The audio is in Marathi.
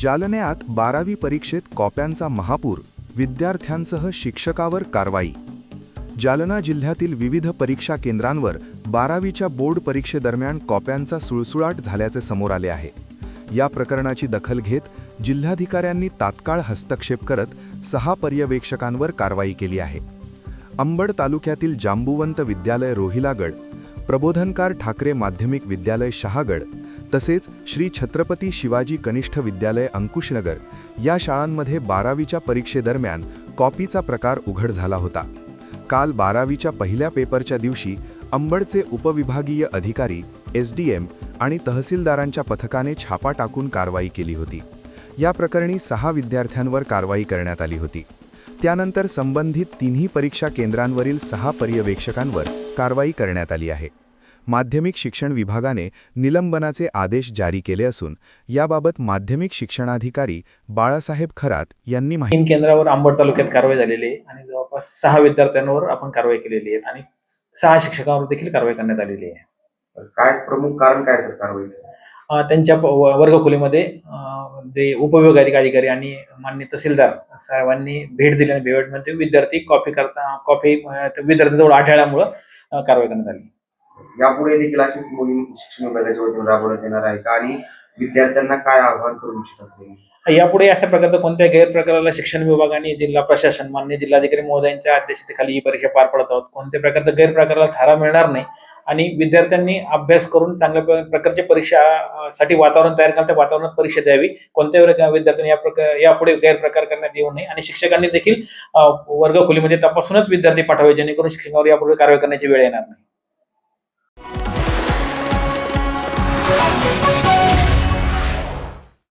जालन्यात बारावी परीक्षेत कॉप्यांचा महापूर विद्यार्थ्यांसह शिक्षकावर कारवाई. जालना जिल्ह्यातील विविध परीक्षा केंद्रांवर बारावीच्या बोर्ड परीक्षेदरम्यान कॉप्यांचा सुळसुळाट झाल्याचे समोर आले आहे. या प्रकरणाची दखल घेत जिल्हाधिकाऱ्यांनी तात्काळ हस्तक्षेप करत सहा पर्यवेक्षकांवर कारवाई केली आहे. अंबड तालुक्यातील जांबुवंत विद्यालय रोहिलागड प्रबोधनकार ठाकरे माध्यमिक विद्यालय शहागड तसेच श्री छत्रपती शिवाजी कनिष्ठ विद्यालय अंकुशनगर या शाळांमध्ये बारावीच्या परीक्षेदरम्यान कॉपीचा प्रकार उघड झाला होता. काल बारावीच्या पहिल्या पेपरच्या दिवशी अंबडचे उपविभागीय अधिकारी एस डी एम आणि तहसीलदारांच्या पथकाने छापा टाकून कारवाई केली होती. या प्रकरणी सहा विद्यार्थ्यांवर कारवाई करण्यात आली होती. त्यानंतर संबंधित तिन्ही परीक्षा केंद्रांवरील सहा पर्यवेक्षकांवर कारवाई करण्यात आली आहे. माध्यमिक शिक्षण विभागाने निलंबनाचे आदेश जारी केले असून याबाबत माध्यमिक शिक्षणाधिकारी बाळासाहेब खरात यांनी माहिती केंद्रावर आंबड तालुक्यात कारवाई झालेली आहे आणि जवळपास सहा विद्यार्थ्यांवर आपण कारवाई केलेली आहे आणि सहा शिक्षकांवर देखील कारवाई करण्यात आलेली आहे. काय प्रमुख कारण काय सर कारवाईचं अं, त्यांच्या वर्गखोलीमध्ये जे उपविभागाधिकारी अधिकारी आणि मान्य तहसीलदार साहेबांनी भेट दिली आणि भेटमध्ये विद्यार्थी कॉपी करता कॉपी विद्यार्थ्यांजवळ आढळल्यामुळं कारवाई करण्यात आली. यापुढे देखील अशीच मोहीम शिक्षण विभागाच्या वतीने राबवण्यात येणार आहे का? आणि विद्यार्थ्यांना काय आव्हान करू इच्छित असेल? यापुढे अशा प्रकारचा कोणत्या गैरप्रकाराला शिक्षण विभागाने जिल्हा प्रशासन मान्य जिल्हाधिकारी महोदयांच्या अध्यक्षतेखाली ही परीक्षा पार पडत आहोत. कोणत्या प्रकारचा गैरप्रकाराला थारा मिळणार नाही आणि विद्यार्थ्यांनी अभ्यास करून चांगल्या प्र- प्रकारची परीक्षा साठी वातावरण तयार करून त्या वातावरणात परीक्षा द्यावी. कोणत्या विद्यार्थ्यांनी या प्रकार यापुढे गैरप्रकार करण्यात येऊ नये आणि शिक्षकांनी देखील वर्ग खोलीमध्ये तपासूनच विद्यार्थी पाठवावे जेणेकरून शिक्षकांवर यापुढे कारवाई करण्याची वेळ येणार नाही.